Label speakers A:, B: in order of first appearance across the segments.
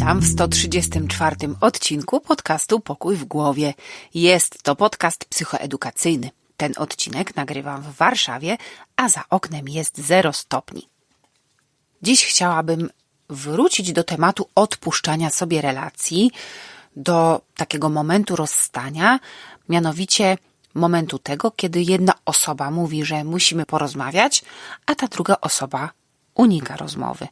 A: Witam w 134 odcinku podcastu Pokój w głowie. Jest to podcast psychoedukacyjny. Ten odcinek nagrywam w Warszawie, a za oknem jest 0 stopni. Dziś chciałabym wrócić do tematu odpuszczania sobie relacji, do takiego momentu rozstania, mianowicie momentu tego, kiedy jedna osoba mówi, że musimy porozmawiać, a ta druga osoba unika rozmowy.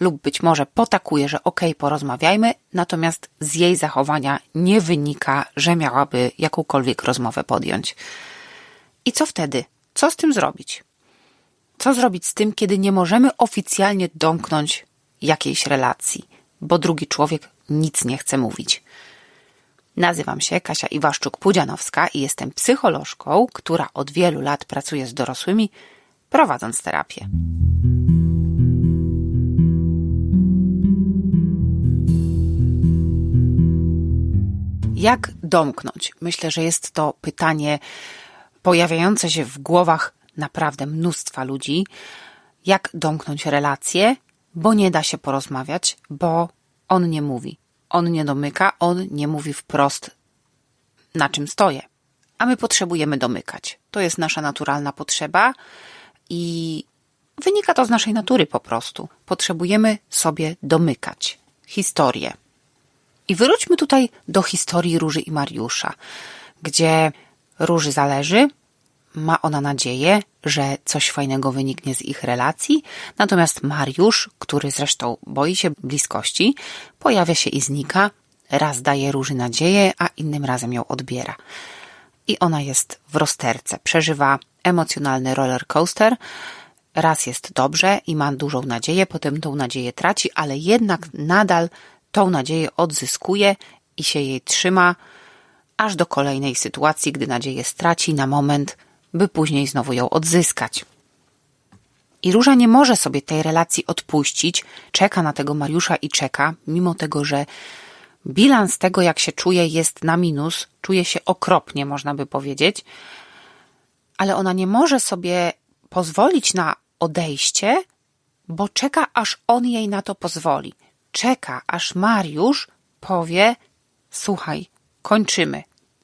A: Lub być może potakuje, że okej, okay, porozmawiajmy, natomiast z jej zachowania nie wynika, że miałaby jakąkolwiek rozmowę podjąć. I co wtedy? Co z tym zrobić? Co zrobić z tym, kiedy nie możemy oficjalnie domknąć jakiejś relacji, bo drugi człowiek nic nie chce mówić? Nazywam się Kasia Iwaszczuk-Pudzianowska i jestem psycholożką, która od wielu lat pracuje z dorosłymi, prowadząc terapię. Jak domknąć? Myślę, że jest to pytanie pojawiające się w głowach naprawdę mnóstwa ludzi. Jak domknąć relacje, bo nie da się porozmawiać, bo on nie mówi. On nie domyka, on nie mówi wprost, na czym stoję. A my potrzebujemy domykać. To jest nasza naturalna potrzeba i wynika to z naszej natury po prostu. Potrzebujemy sobie domykać historię. I wróćmy tutaj do historii Róży i Mariusza, gdzie Róży zależy, ma ona nadzieję, że coś fajnego wyniknie z ich relacji, natomiast Mariusz, który zresztą boi się bliskości, pojawia się i znika, raz daje Róży nadzieję, a innym razem ją odbiera. I ona jest w rozterce, przeżywa emocjonalny roller coaster, raz jest dobrze i ma dużą nadzieję, potem tą nadzieję traci, ale jednak nadal tą nadzieję odzyskuje i się jej trzyma, aż do kolejnej sytuacji, gdy nadzieję straci na moment, by później znowu ją odzyskać. I Róża nie może sobie tej relacji odpuścić, czeka na tego Mariusza i czeka, mimo tego, że bilans tego, jak się czuje, jest na minus, czuje się okropnie, można by powiedzieć, ale ona nie może sobie pozwolić na odejście, bo czeka, aż on jej na to pozwoli czeka, aż Mariusz powie: Słuchaj, kończymy.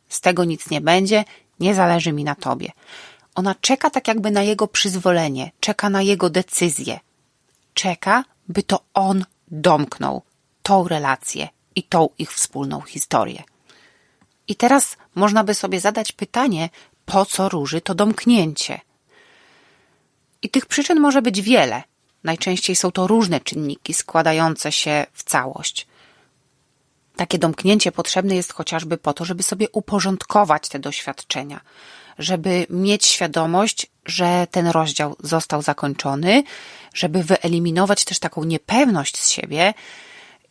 A: Z tego nic nie będzie, nie zależy mi na tobie. Ona czeka tak jakby na jego przyzwolenie, czeka na jego decyzję. Czeka, by to on domknął tą relację i tą ich wspólną historię. I teraz można by sobie zadać pytanie, po co róży to domknięcie? I tych przyczyn może być wiele. Najczęściej są to różne czynniki składające się w całość. Takie domknięcie potrzebne jest chociażby po to, żeby sobie uporządkować te doświadczenia, żeby mieć świadomość, że ten rozdział został zakończony, żeby wyeliminować też taką niepewność z siebie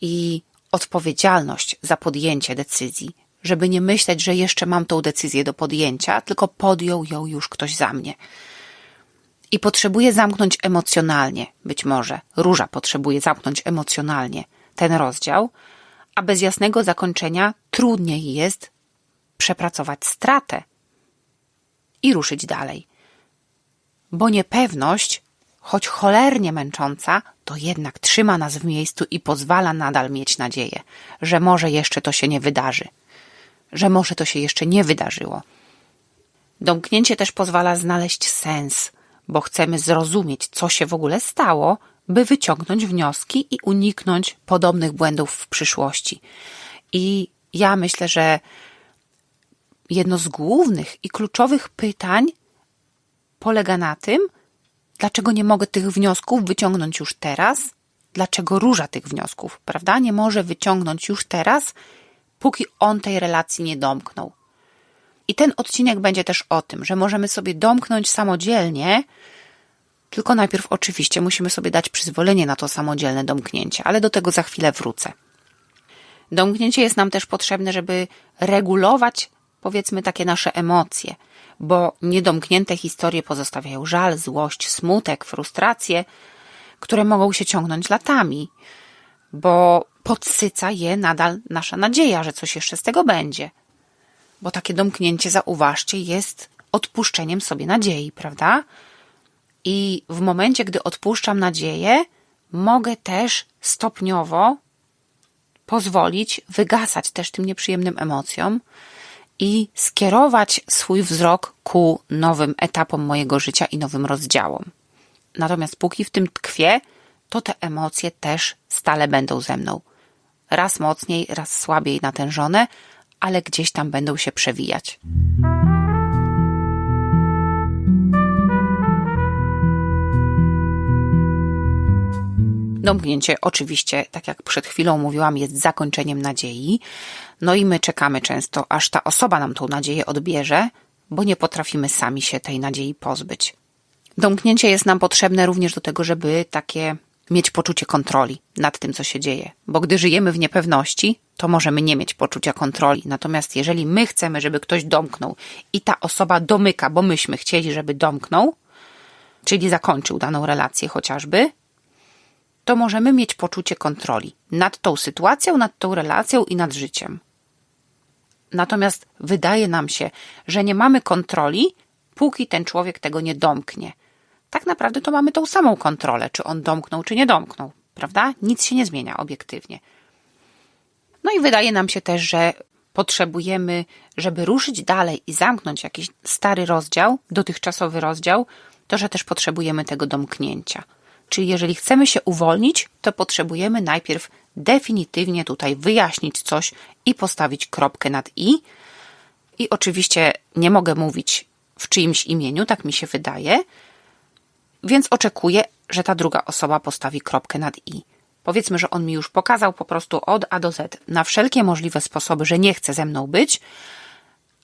A: i odpowiedzialność za podjęcie decyzji, żeby nie myśleć, że jeszcze mam tą decyzję do podjęcia, tylko podjął ją już ktoś za mnie i potrzebuje zamknąć emocjonalnie, być może róża potrzebuje zamknąć emocjonalnie ten rozdział, a bez jasnego zakończenia trudniej jest przepracować stratę i ruszyć dalej. Bo niepewność, choć cholernie męcząca, to jednak trzyma nas w miejscu i pozwala nadal mieć nadzieję, że może jeszcze to się nie wydarzy, że może to się jeszcze nie wydarzyło. Domknięcie też pozwala znaleźć sens bo chcemy zrozumieć, co się w ogóle stało, by wyciągnąć wnioski i uniknąć podobnych błędów w przyszłości. I ja myślę, że jedno z głównych i kluczowych pytań polega na tym, dlaczego nie mogę tych wniosków wyciągnąć już teraz, dlaczego róża tych wniosków, prawda? Nie może wyciągnąć już teraz, póki on tej relacji nie domknął. I ten odcinek będzie też o tym, że możemy sobie domknąć samodzielnie, tylko najpierw oczywiście musimy sobie dać przyzwolenie na to samodzielne domknięcie, ale do tego za chwilę wrócę. Domknięcie jest nam też potrzebne, żeby regulować, powiedzmy, takie nasze emocje, bo niedomknięte historie pozostawiają żal, złość, smutek, frustrację, które mogą się ciągnąć latami, bo podsyca je nadal nasza nadzieja, że coś jeszcze z tego będzie bo takie domknięcie, zauważcie, jest odpuszczeniem sobie nadziei, prawda? I w momencie, gdy odpuszczam nadzieję, mogę też stopniowo pozwolić wygasać też tym nieprzyjemnym emocjom i skierować swój wzrok ku nowym etapom mojego życia i nowym rozdziałom. Natomiast póki w tym tkwię, to te emocje też stale będą ze mną. Raz mocniej, raz słabiej natężone, ale gdzieś tam będą się przewijać. Domknięcie oczywiście, tak jak przed chwilą mówiłam, jest zakończeniem nadziei. No i my czekamy często, aż ta osoba nam tą nadzieję odbierze, bo nie potrafimy sami się tej nadziei pozbyć. Domknięcie jest nam potrzebne również do tego, żeby takie mieć poczucie kontroli nad tym, co się dzieje. Bo gdy żyjemy w niepewności, to możemy nie mieć poczucia kontroli. Natomiast jeżeli my chcemy, żeby ktoś domknął i ta osoba domyka, bo myśmy chcieli, żeby domknął, czyli zakończył daną relację chociażby, to możemy mieć poczucie kontroli nad tą sytuacją, nad tą relacją i nad życiem. Natomiast wydaje nam się, że nie mamy kontroli, póki ten człowiek tego nie domknie. Tak naprawdę to mamy tą samą kontrolę, czy on domknął, czy nie domknął, prawda? Nic się nie zmienia obiektywnie. No i wydaje nam się też, że potrzebujemy, żeby ruszyć dalej i zamknąć jakiś stary rozdział, dotychczasowy rozdział, to że też potrzebujemy tego domknięcia. Czyli jeżeli chcemy się uwolnić, to potrzebujemy najpierw definitywnie tutaj wyjaśnić coś i postawić kropkę nad i. I oczywiście nie mogę mówić w czyimś imieniu, tak mi się wydaje, więc oczekuję, że ta druga osoba postawi kropkę nad i. Powiedzmy, że on mi już pokazał po prostu od A do Z na wszelkie możliwe sposoby, że nie chce ze mną być,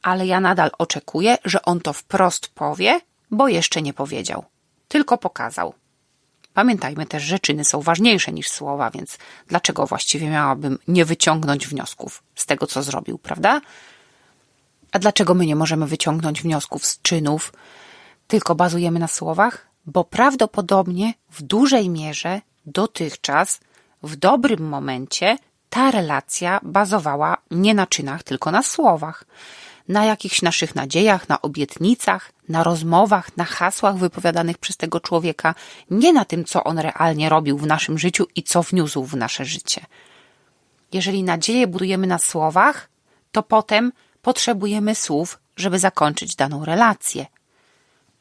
A: ale ja nadal oczekuję, że on to wprost powie, bo jeszcze nie powiedział, tylko pokazał. Pamiętajmy też, że czyny są ważniejsze niż słowa, więc dlaczego właściwie miałabym nie wyciągnąć wniosków z tego, co zrobił, prawda? A dlaczego my nie możemy wyciągnąć wniosków z czynów, tylko bazujemy na słowach? Bo prawdopodobnie w dużej mierze dotychczas, w dobrym momencie, ta relacja bazowała nie na czynach, tylko na słowach na jakichś naszych nadziejach, na obietnicach, na rozmowach, na hasłach wypowiadanych przez tego człowieka, nie na tym, co on realnie robił w naszym życiu i co wniósł w nasze życie. Jeżeli nadzieję budujemy na słowach, to potem potrzebujemy słów, żeby zakończyć daną relację.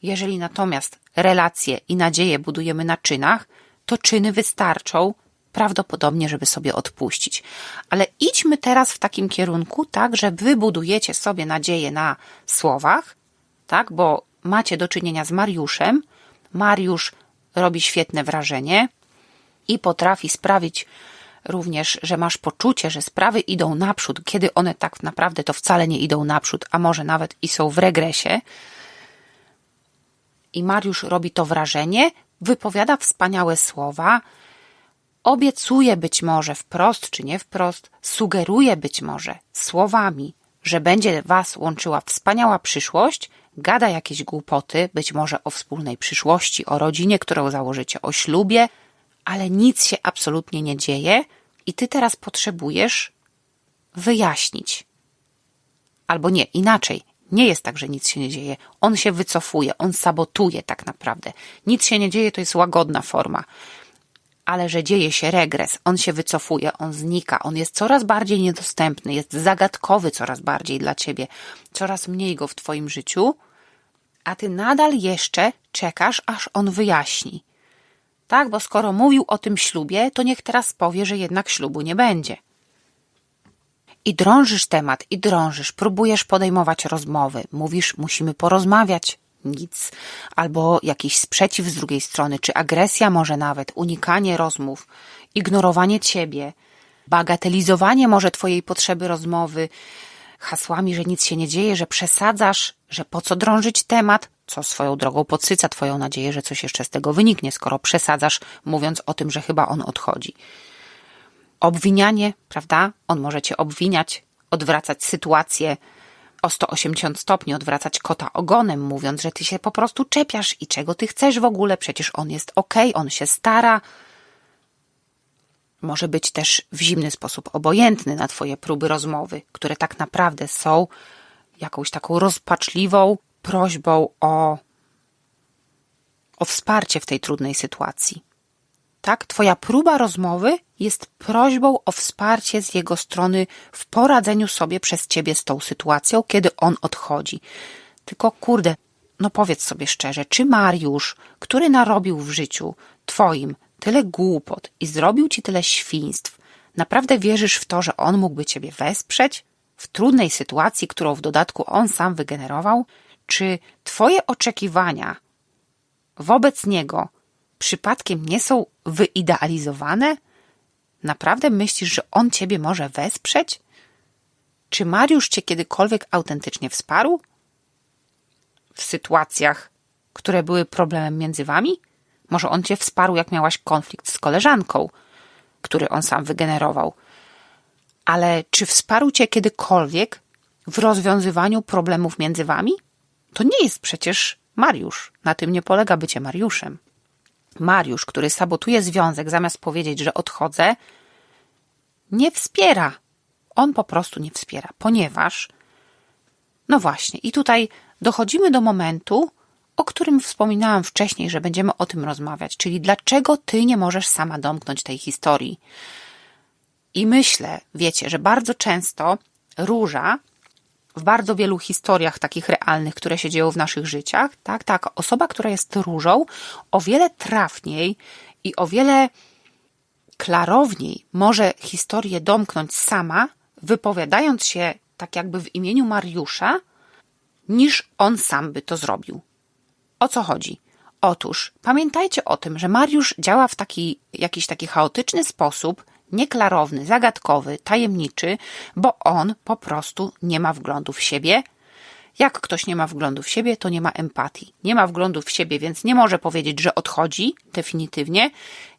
A: Jeżeli natomiast relacje i nadzieję budujemy na czynach, to czyny wystarczą, prawdopodobnie, żeby sobie odpuścić. Ale idźmy teraz w takim kierunku, tak, że wybudujecie sobie nadzieję na słowach, tak, bo macie do czynienia z Mariuszem. Mariusz robi świetne wrażenie i potrafi sprawić również, że masz poczucie, że sprawy idą naprzód, kiedy one tak naprawdę to wcale nie idą naprzód, a może nawet i są w regresie. I Mariusz robi to wrażenie, wypowiada wspaniałe słowa, obiecuje być może wprost czy nie wprost, sugeruje być może słowami, że będzie was łączyła wspaniała przyszłość, gada jakieś głupoty, być może o wspólnej przyszłości, o rodzinie, którą założycie, o ślubie, ale nic się absolutnie nie dzieje i ty teraz potrzebujesz wyjaśnić. Albo nie, inaczej. Nie jest tak, że nic się nie dzieje. On się wycofuje, on sabotuje tak naprawdę. Nic się nie dzieje to jest łagodna forma ale że dzieje się regres, on się wycofuje, on znika, on jest coraz bardziej niedostępny, jest zagadkowy coraz bardziej dla ciebie, coraz mniej go w twoim życiu, a ty nadal jeszcze czekasz, aż on wyjaśni. Tak, bo skoro mówił o tym ślubie, to niech teraz powie, że jednak ślubu nie będzie. I drążysz temat, i drążysz, próbujesz podejmować rozmowy, mówisz, musimy porozmawiać, nic, albo jakiś sprzeciw z drugiej strony, czy agresja może nawet, unikanie rozmów, ignorowanie ciebie, bagatelizowanie może twojej potrzeby rozmowy, hasłami, że nic się nie dzieje, że przesadzasz, że po co drążyć temat, co swoją drogą podsyca twoją nadzieję, że coś jeszcze z tego wyniknie, skoro przesadzasz, mówiąc o tym, że chyba on odchodzi. Obwinianie, prawda? On może cię obwiniać, odwracać sytuację, o 180 stopni odwracać kota ogonem, mówiąc, że ty się po prostu czepiasz i czego ty chcesz w ogóle, przecież on jest ok, on się stara. Może być też w zimny sposób obojętny na twoje próby rozmowy, które tak naprawdę są jakąś taką rozpaczliwą prośbą o, o wsparcie w tej trudnej sytuacji. Tak? Twoja próba rozmowy jest prośbą o wsparcie z jego strony w poradzeniu sobie przez ciebie z tą sytuacją, kiedy on odchodzi. Tylko kurde, no powiedz sobie szczerze, czy Mariusz, który narobił w życiu twoim tyle głupot i zrobił ci tyle świństw, naprawdę wierzysz w to, że on mógłby ciebie wesprzeć w trudnej sytuacji, którą w dodatku on sam wygenerował? Czy twoje oczekiwania wobec niego przypadkiem nie są wyidealizowane? Naprawdę myślisz, że on ciebie może wesprzeć? Czy Mariusz cię kiedykolwiek autentycznie wsparł? W sytuacjach, które były problemem między wami? Może on cię wsparł, jak miałaś konflikt z koleżanką, który on sam wygenerował. Ale czy wsparł cię kiedykolwiek w rozwiązywaniu problemów między wami? To nie jest przecież Mariusz. Na tym nie polega bycie Mariuszem. Mariusz, który sabotuje związek zamiast powiedzieć, że odchodzę, nie wspiera. On po prostu nie wspiera, ponieważ. No właśnie, i tutaj dochodzimy do momentu, o którym wspominałam wcześniej, że będziemy o tym rozmawiać, czyli dlaczego ty nie możesz sama domknąć tej historii. I myślę, wiecie, że bardzo często róża w bardzo wielu historiach takich realnych, które się dzieją w naszych życiach, tak, tak, osoba, która jest różą, o wiele trafniej i o wiele klarowniej może historię domknąć sama, wypowiadając się tak jakby w imieniu Mariusza, niż on sam by to zrobił. O co chodzi? Otóż pamiętajcie o tym, że Mariusz działa w taki jakiś taki chaotyczny sposób, nieklarowny, zagadkowy, tajemniczy, bo on po prostu nie ma wglądu w siebie. Jak ktoś nie ma wglądu w siebie, to nie ma empatii. Nie ma wglądu w siebie, więc nie może powiedzieć, że odchodzi definitywnie.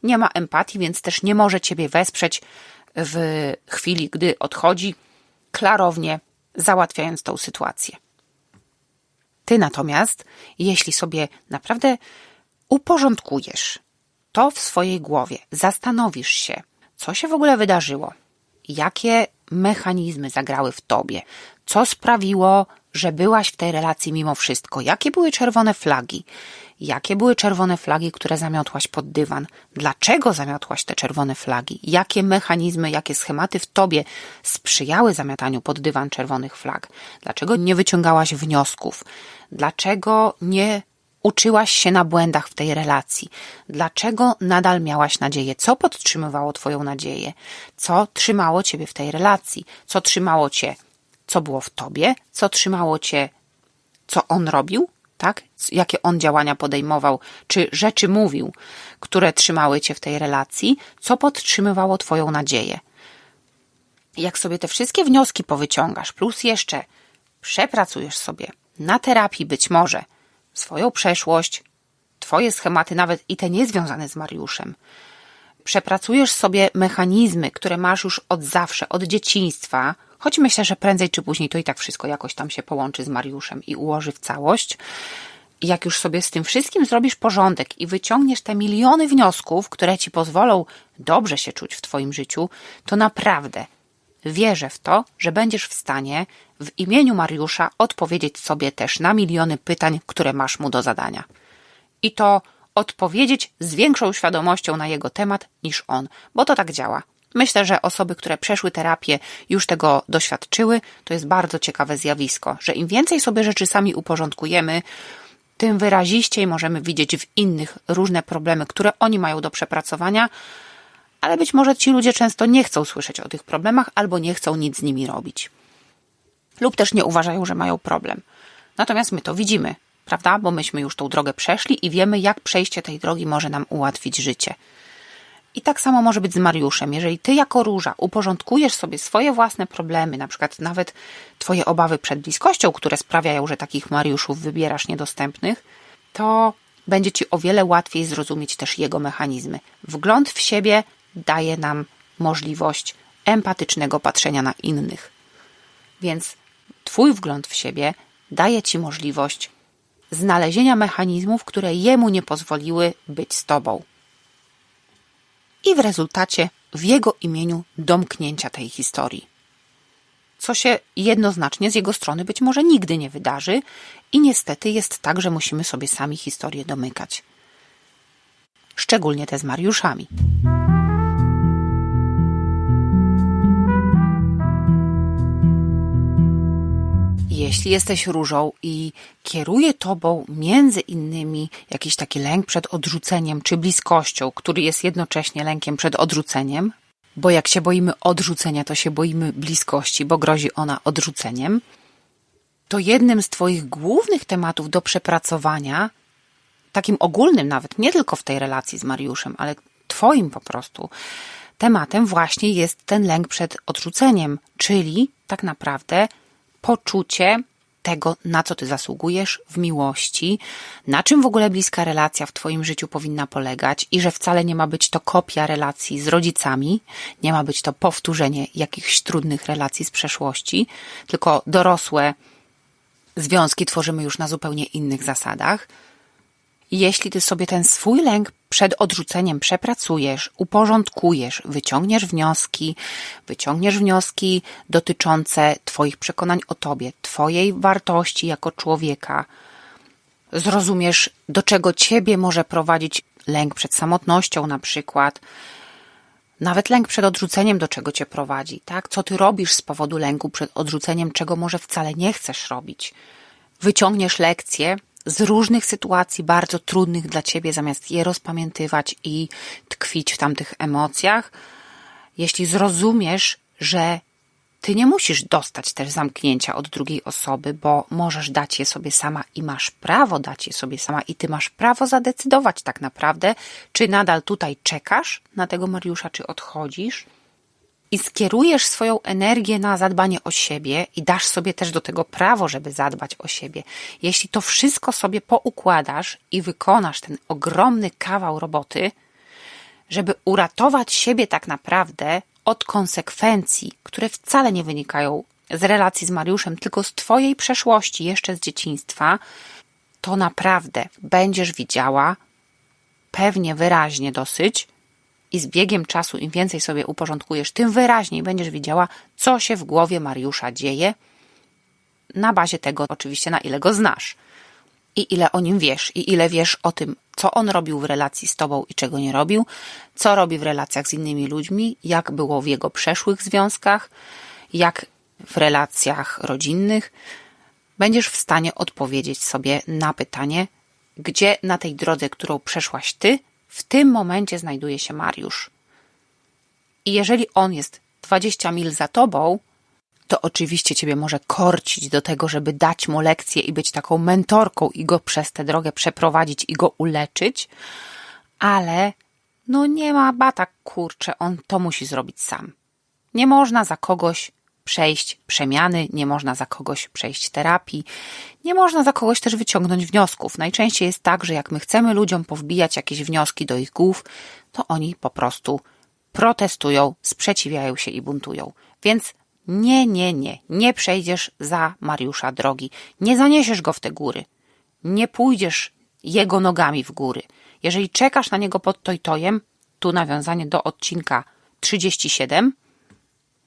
A: Nie ma empatii, więc też nie może ciebie wesprzeć w chwili, gdy odchodzi, klarownie załatwiając tą sytuację. Ty natomiast, jeśli sobie naprawdę uporządkujesz to w swojej głowie, zastanowisz się, co się w ogóle wydarzyło, jakie mechanizmy zagrały w tobie, co sprawiło, że byłaś w tej relacji mimo wszystko, jakie były czerwone flagi, jakie były czerwone flagi, które zamiotłaś pod dywan, dlaczego zamiotłaś te czerwone flagi, jakie mechanizmy, jakie schematy w tobie sprzyjały zamiataniu pod dywan czerwonych flag, dlaczego nie wyciągałaś wniosków, dlaczego nie uczyłaś się na błędach w tej relacji? Dlaczego nadal miałaś nadzieję? Co podtrzymywało Twoją nadzieję? Co trzymało Ciebie w tej relacji? Co trzymało Cię? Co było w Tobie? Co trzymało Cię? Co on robił? Tak? Jakie on działania podejmował? Czy rzeczy mówił, które trzymały Cię w tej relacji? Co podtrzymywało Twoją nadzieję? Jak sobie te wszystkie wnioski powyciągasz, plus jeszcze przepracujesz sobie na terapii być może swoją przeszłość, Twoje schematy, nawet i te niezwiązane z Mariuszem. Przepracujesz sobie mechanizmy, które masz już od zawsze, od dzieciństwa, choć myślę, że prędzej czy później to i tak wszystko jakoś tam się połączy z Mariuszem i ułoży w całość. Jak już sobie z tym wszystkim zrobisz porządek i wyciągniesz te miliony wniosków, które ci pozwolą dobrze się czuć w Twoim życiu, to naprawdę wierzę w to, że będziesz w stanie w imieniu Mariusza odpowiedzieć sobie też na miliony pytań, które masz mu do zadania. I to odpowiedzieć z większą świadomością na jego temat niż on, bo to tak działa. Myślę, że osoby, które przeszły terapię, już tego doświadczyły. To jest bardzo ciekawe zjawisko, że im więcej sobie rzeczy sami uporządkujemy, tym wyraziściej możemy widzieć w innych różne problemy, które oni mają do przepracowania, ale być może ci ludzie często nie chcą słyszeć o tych problemach albo nie chcą nic z nimi robić lub też nie uważają, że mają problem. Natomiast my to widzimy, prawda? Bo myśmy już tą drogę przeszli i wiemy, jak przejście tej drogi może nam ułatwić życie. I tak samo może być z Mariuszem. Jeżeli ty jako róża uporządkujesz sobie swoje własne problemy, na przykład nawet twoje obawy przed bliskością, które sprawiają, że takich Mariuszów wybierasz niedostępnych, to będzie ci o wiele łatwiej zrozumieć też jego mechanizmy. Wgląd w siebie daje nam możliwość empatycznego patrzenia na innych. Więc Twój wgląd w siebie daje Ci możliwość znalezienia mechanizmów, które jemu nie pozwoliły być z Tobą. I w rezultacie w jego imieniu domknięcia tej historii. Co się jednoznacznie z jego strony być może nigdy nie wydarzy, i niestety jest tak, że musimy sobie sami historię domykać. szczególnie te z Mariuszami. Jeśli jesteś różą i kieruje tobą między innymi jakiś taki lęk przed odrzuceniem czy bliskością, który jest jednocześnie lękiem przed odrzuceniem, bo jak się boimy odrzucenia, to się boimy bliskości, bo grozi ona odrzuceniem, to jednym z Twoich głównych tematów do przepracowania, takim ogólnym nawet, nie tylko w tej relacji z Mariuszem, ale Twoim po prostu tematem właśnie jest ten lęk przed odrzuceniem, czyli tak naprawdę poczucie tego, na co ty zasługujesz w miłości, na czym w ogóle bliska relacja w Twoim życiu powinna polegać i że wcale nie ma być to kopia relacji z rodzicami, nie ma być to powtórzenie jakichś trudnych relacji z przeszłości, tylko dorosłe związki tworzymy już na zupełnie innych zasadach. Jeśli ty sobie ten swój lęk przed odrzuceniem przepracujesz, uporządkujesz, wyciągniesz wnioski, wyciągniesz wnioski dotyczące Twoich przekonań o Tobie, Twojej wartości jako człowieka, zrozumiesz, do czego Ciebie może prowadzić lęk przed samotnością, na przykład, nawet lęk przed odrzuceniem, do czego Cię prowadzi, tak? Co Ty robisz z powodu lęku przed odrzuceniem, czego może wcale nie chcesz robić. Wyciągniesz lekcje z różnych sytuacji bardzo trudnych dla ciebie, zamiast je rozpamiętywać i tkwić w tamtych emocjach, jeśli zrozumiesz, że ty nie musisz dostać też zamknięcia od drugiej osoby, bo możesz dać je sobie sama i masz prawo dać je sobie sama i ty masz prawo zadecydować tak naprawdę, czy nadal tutaj czekasz na tego Mariusza, czy odchodzisz i skierujesz swoją energię na zadbanie o siebie i dasz sobie też do tego prawo, żeby zadbać o siebie, jeśli to wszystko sobie poukładasz i wykonasz ten ogromny kawał roboty, żeby uratować siebie tak naprawdę od konsekwencji, które wcale nie wynikają z relacji z Mariuszem, tylko z Twojej przeszłości, jeszcze z dzieciństwa, to naprawdę będziesz widziała pewnie wyraźnie dosyć, i z biegiem czasu, im więcej sobie uporządkujesz, tym wyraźniej będziesz widziała, co się w głowie Mariusza dzieje, na bazie tego oczywiście, na ile go znasz i ile o nim wiesz, i ile wiesz o tym, co on robił w relacji z tobą i czego nie robił, co robi w relacjach z innymi ludźmi, jak było w jego przeszłych związkach, jak w relacjach rodzinnych. Będziesz w stanie odpowiedzieć sobie na pytanie, gdzie na tej drodze, którą przeszłaś ty, w tym momencie znajduje się Mariusz. I jeżeli on jest 20 mil za tobą, to oczywiście ciebie może korcić do tego, żeby dać mu lekcję i być taką mentorką i go przez tę drogę przeprowadzić i go uleczyć, ale no nie ma bata, kurczę, on to musi zrobić sam. Nie można za kogoś przejść przemiany, nie można za kogoś przejść terapii, nie można za kogoś też wyciągnąć wniosków. Najczęściej jest tak, że jak my chcemy ludziom powbijać jakieś wnioski do ich głów, to oni po prostu protestują, sprzeciwiają się i buntują. Więc nie, nie, nie, nie przejdziesz za Mariusza drogi, nie zaniesiesz go w te góry, nie pójdziesz jego nogami w góry. Jeżeli czekasz na niego pod tojtojem, tu nawiązanie do odcinka 37,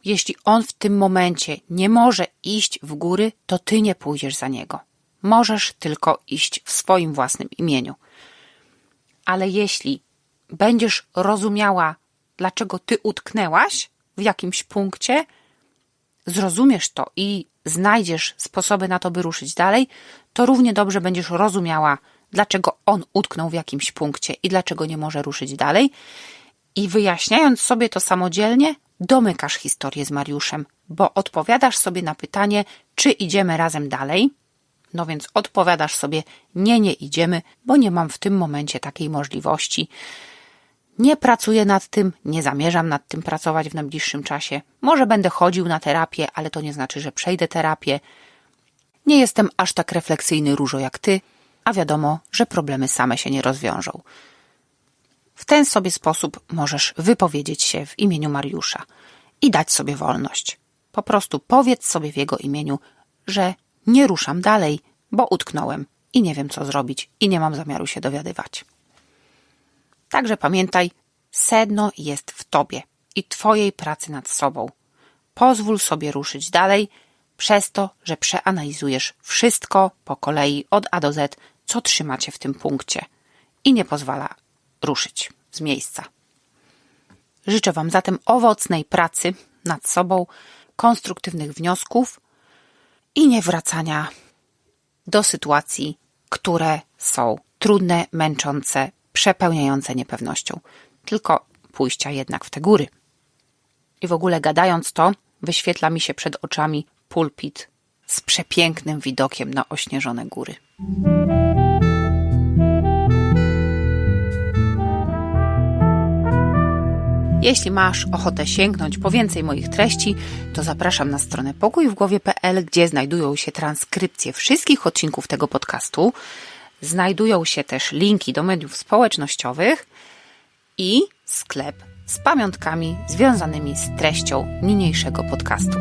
A: jeśli on w tym momencie nie może iść w góry, to ty nie pójdziesz za niego. Możesz tylko iść w swoim własnym imieniu. Ale jeśli będziesz rozumiała, dlaczego ty utknęłaś w jakimś punkcie, zrozumiesz to i znajdziesz sposoby na to, by ruszyć dalej, to równie dobrze będziesz rozumiała, dlaczego on utknął w jakimś punkcie i dlaczego nie może ruszyć dalej. I wyjaśniając sobie to samodzielnie, domykasz historię z Mariuszem, bo odpowiadasz sobie na pytanie, czy idziemy razem dalej. No więc odpowiadasz sobie, nie, nie idziemy, bo nie mam w tym momencie takiej możliwości. Nie pracuję nad tym, nie zamierzam nad tym pracować w najbliższym czasie. Może będę chodził na terapię, ale to nie znaczy, że przejdę terapię. Nie jestem aż tak refleksyjny różo jak ty, a wiadomo, że problemy same się nie rozwiążą. W ten sobie sposób możesz wypowiedzieć się w imieniu Mariusza i dać sobie wolność. Po prostu powiedz sobie w jego imieniu, że nie ruszam dalej, bo utknąłem i nie wiem co zrobić i nie mam zamiaru się dowiadywać. Także pamiętaj, sedno jest w tobie i twojej pracy nad sobą. Pozwól sobie ruszyć dalej przez to, że przeanalizujesz wszystko po kolei od A do Z, co trzymacie w tym punkcie i nie pozwala ruszyć z miejsca. Życzę Wam zatem owocnej pracy nad sobą, konstruktywnych wniosków i nie wracania do sytuacji, które są trudne, męczące, przepełniające niepewnością, tylko pójścia jednak w te góry. I w ogóle gadając to, wyświetla mi się przed oczami pulpit z przepięknym widokiem na ośnieżone góry. Jeśli masz ochotę sięgnąć po więcej moich treści, to zapraszam na stronę pokójwgłowie.pl, gdzie znajdują się transkrypcje wszystkich odcinków tego podcastu. Znajdują się też linki do mediów społecznościowych i sklep z pamiątkami związanymi z treścią niniejszego podcastu.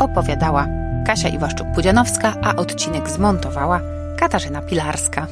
A: Opowiadała Kasia Iwaszczuk-Pudzianowska, a odcinek zmontowała Katarzyna Pilarska.